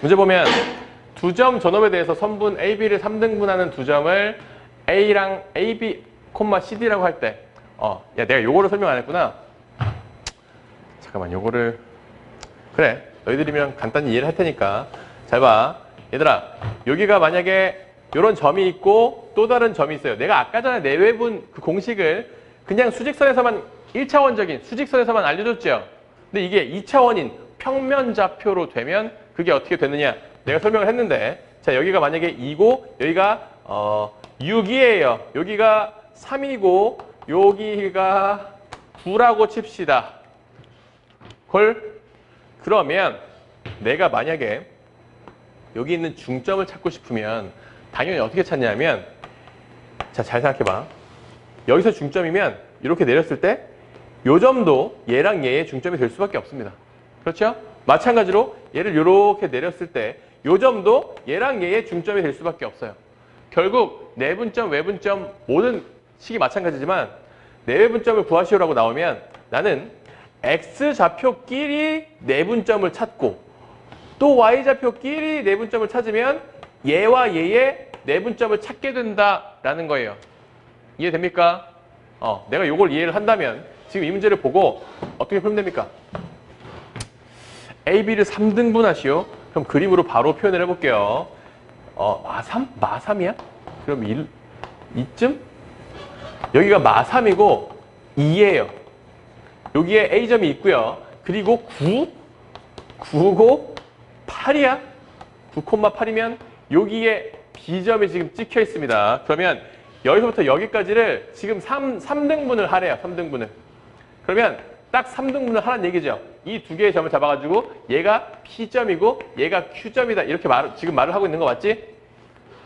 문제 보면 두 점 전업에 대해서 선분 AB를 3등분하는 두 점을 A랑 AB, CD라고 할 때, 어, 야, 내가 요거를 설명 안 했구나. 잠깐만, 요거를. 그래, 너희들이면 간단히 이해를 할 테니까. 잘 봐. 얘들아, 여기가 만약에 요런 점이 있고 또 다른 점이 있어요. 내가 아까 전에 내외분 그 공식을 그냥 수직선에서만 1차원적인 수직선에서만 알려줬죠. 근데 이게 2차원인 평면좌표로 되면 그게 어떻게 되느냐. 내가 설명을 했는데 자 여기가 만약에 2고 여기가 어 6이에요. 여기가 3이고 여기가 9라고 칩시다. 걸 그러면 내가 만약에 여기 있는 중점을 찾고 싶으면 당연히 어떻게 찾냐면 자 잘 생각해봐. 여기서 중점이면 이렇게 내렸을 때 요 점도 얘랑 얘의 중점이 될 수밖에 없습니다. 그렇죠? 마찬가지로 얘를 이렇게 내렸을 때요 점도 얘랑 얘의 중점이 될 수밖에 없어요. 결국 내분점, 외분점 모든 식이 마찬가지지만 내외분점을 구하시오라고 나오면 나는 x좌표끼리 내분점을 찾고 또 y좌표끼리 내분점을 찾으면 얘와 얘의 내분점을 찾게 된다라는 거예요. 이해됩니까? 어, 내가 이걸 이해를 한다면 지금 이 문제를 보고 어떻게 풀면 됩니까? AB를 3등분 하시오. 그럼 그림으로 바로 표현을 해볼게요. 어, 마3? 마3이야? 그럼 1, 2쯤? 여기가 마3이고 2예요. 여기에 A점이 있고요. 그리고 9, 9고 8이야. 9,8이면 여기에 B점이 지금 찍혀 있습니다. 그러면 여기서부터 여기까지를 지금 3, 3등분을 하래요. 3등분을. 그러면 딱 3등분을 하라는 얘기죠. 이 두 개의 점을 잡아가지고 얘가 P점이고 얘가 Q점이다. 이렇게 말, 지금 말을 하고 있는 거 맞지?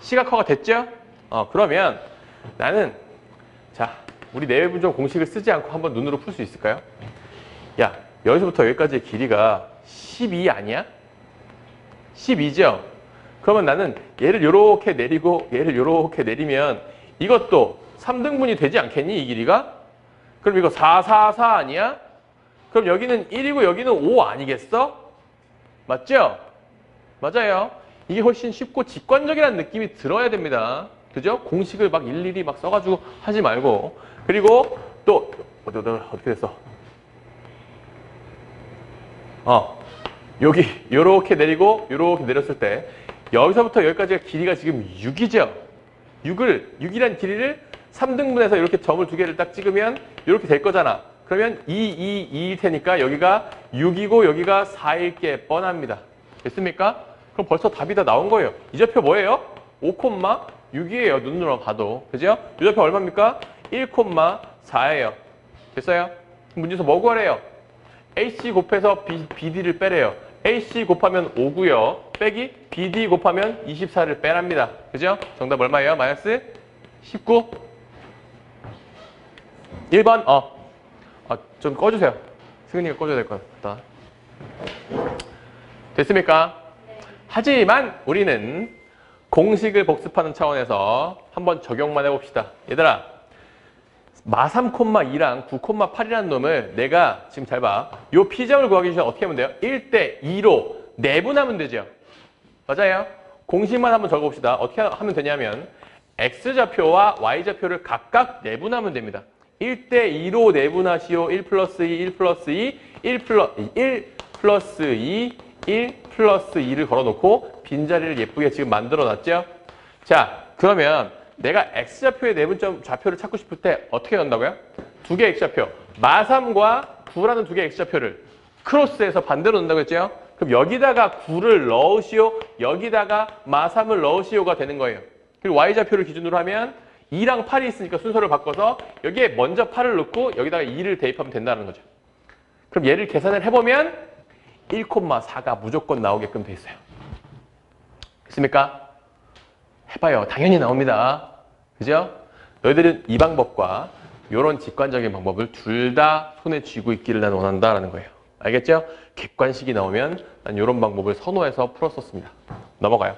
시각화가 됐죠? 어, 그러면 나는 자, 우리 내외분점 공식을 쓰지 않고 한번 눈으로 풀 수 있을까요? 야, 여기서부터 여기까지의 길이가 12 아니야? 12죠? 그러면 나는 얘를 이렇게 내리고 얘를 이렇게 내리면 이것도 3등분이 되지 않겠니? 이 길이가? 그럼 이거 4, 4, 4 아니야? 그럼 여기는 1이고 여기는 5 아니겠어? 맞죠? 맞아요. 이게 훨씬 쉽고 직관적이라는 느낌이 들어야 됩니다. 그죠? 공식을 막 일일이 막 써가지고 하지 말고. 그리고 또, 어디, 어디, 어떻게 됐어? 어, 여기, 요렇게 내리고, 요렇게 내렸을 때, 여기서부터 여기까지가 길이가 지금 6이죠? 6을, 6이란 길이를 3등분해서 이렇게 점을 두 개를 딱 찍으면 이렇게 될 거잖아. 그러면 2, 2, 2일 테니까 여기가 6이고 여기가 4일 게 뻔합니다. 됐습니까? 그럼 벌써 답이 다 나온 거예요. 이 좌표 뭐예요? 5,6이에요. 눈으로 봐도. 그죠? 이 좌표 얼마입니까? 1,4예요. 됐어요? 문제에서 뭐 구하래요? AC 곱해서 B, BD를 빼래요. AC 곱하면 5고요. 빼기 BD 곱하면 24를 빼랍니다. 그죠? 정답 얼마예요? 마이너스 19. 1번 어. 아, 좀 꺼주세요. 승은이가 꺼줘야 될 것 같다. 됐습니까? 하지만 우리는 공식을 복습하는 차원에서 한번 적용만 해봅시다. 얘들아, 마 3,2랑 9,8이라는 놈을 내가 지금 잘 봐. 요 P점을 구하기 위해서 어떻게 하면 돼요? 1대 2로 내분하면 되죠. 맞아요. 공식만 한번 적어봅시다. 어떻게 하면 되냐면 X좌표와 Y좌표를 각각 내분하면 됩니다. 1대 2로 내분하시오. 1 플러스 2, 1 플러스 2, 1 플러스 1 플러스 2, 1 플러스 2를 걸어놓고 빈자리를 예쁘게 지금 만들어놨죠. 자, 그러면 내가 X좌표의 내분점 좌표를 찾고 싶을 때 어떻게 한다고요? 두 개의 X좌표, 마3과 9라는 두 개의 X좌표를 크로스해서 반대로 넣는다고 했죠? 그럼 여기다가 9를 넣으시오, 여기다가 마3을 넣으시오가 되는 거예요. 그리고 Y좌표를 기준으로 하면 2랑 8이 있으니까 순서를 바꿔서 여기에 먼저 8을 넣고 여기다가 2를 대입하면 된다는 거죠. 그럼 얘를 계산을 해보면 1,4가 무조건 나오게끔 돼 있어요. 됐습니까? 해봐요. 당연히 나옵니다. 그죠? 너희들은 이 방법과 이런 직관적인 방법을 둘 다 손에 쥐고 있기를 난 원한다라는 거예요. 알겠죠? 객관식이 나오면 난 이런 방법을 선호해서 풀었었습니다. 넘어가요.